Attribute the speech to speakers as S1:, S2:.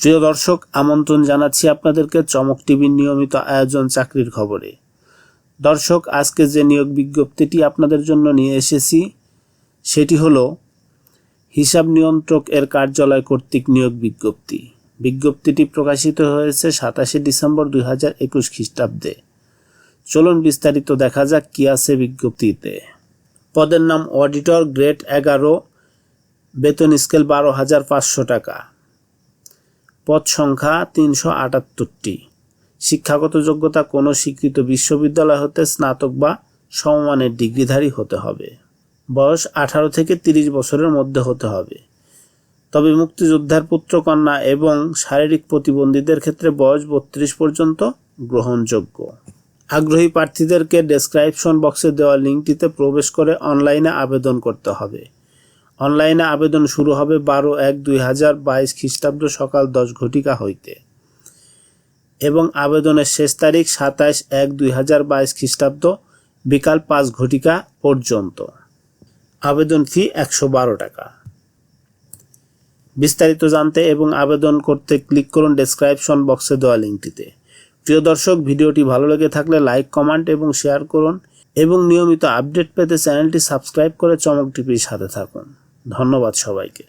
S1: প্রিয় দর্শক, আমন্ত্রণ জানাচ্ছি আপনাদেরকে চমক টিভির নিয়মিত আয়োজন চাকরির খবরে। দর্শক, আজকে যে নিয়োগ বিজ্ঞপ্তিটি আপনাদের জন্য নিয়ে এসেছি, সেটি হলো হিসাব নিয়ন্ত্রক এর কার্যালয় কর্তৃক নিয়োগ বিজ্ঞপ্তি। বিজ্ঞপ্তিটি প্রকাশিত হয়েছে সাতাশে ডিসেম্বর দুই হাজার একুশ খ্রিস্টাব্দে। চলুন বিস্তারিত দেখা যাক কি আছে বিজ্ঞপ্তিতে। পদের নাম অডিটর, গ্রেড এগারো, বেতন স্কেল বারো হাজার পাঁচশো টাকা। পদ সংখ্যা তিনশো আটাত্তরটি। শিক্ষাগত যোগ্যতা কোনো স্বীকৃত বিশ্ববিদ্যালয় হতে স্নাতক বা সমমানের ডিগ্রিধারী হতে হবে। বয়স আঠারো থেকে তিরিশ বছরের মধ্যে হতে হবে। তবে মুক্তিযোদ্ধার পুত্রকন্যা এবং শারীরিক প্রতিবন্ধীদের ক্ষেত্রে বয়স বত্রিশ পর্যন্ত গ্রহণযোগ্য। আগ্রহী প্রার্থীদেরকে ডেসক্রিপশন বক্সে দেওয়া লিঙ্কটিতে প্রবেশ করে অনলাইনে আবেদন করতে হবে। অনলাইনে আবেদন শুরু হবে বারো এক দুই হাজার বাইশ খ্রিস্টাব্দ সকাল দশ ঘটিকা হইতে। এবং আবেদনের শেষ তারিখ সাতাশ এক দুই হাজার বাইশ খ্রিস্টাব্দ বিকাল পাঁচ ঘটিকা পর্যন্ত। আবেদন ফি একশো বারো টাকা। বিস্তারিত জানতে এবং আবেদন করতে ক্লিক করুন ডেসক্রিপশন বক্সে দেওয়া লিঙ্কটিতে। প্রিয় দর্শক, ভিডিওটি ভালো লেগে থাকলে লাইক, কমেন্ট এবং শেয়ার করুন এবং নিয়মিত আপডেট পেতে চ্যানেলটি সাবস্ক্রাইব করে চমক টিভির সাথে থাকুন। ধন্যবাদ সবাইকে।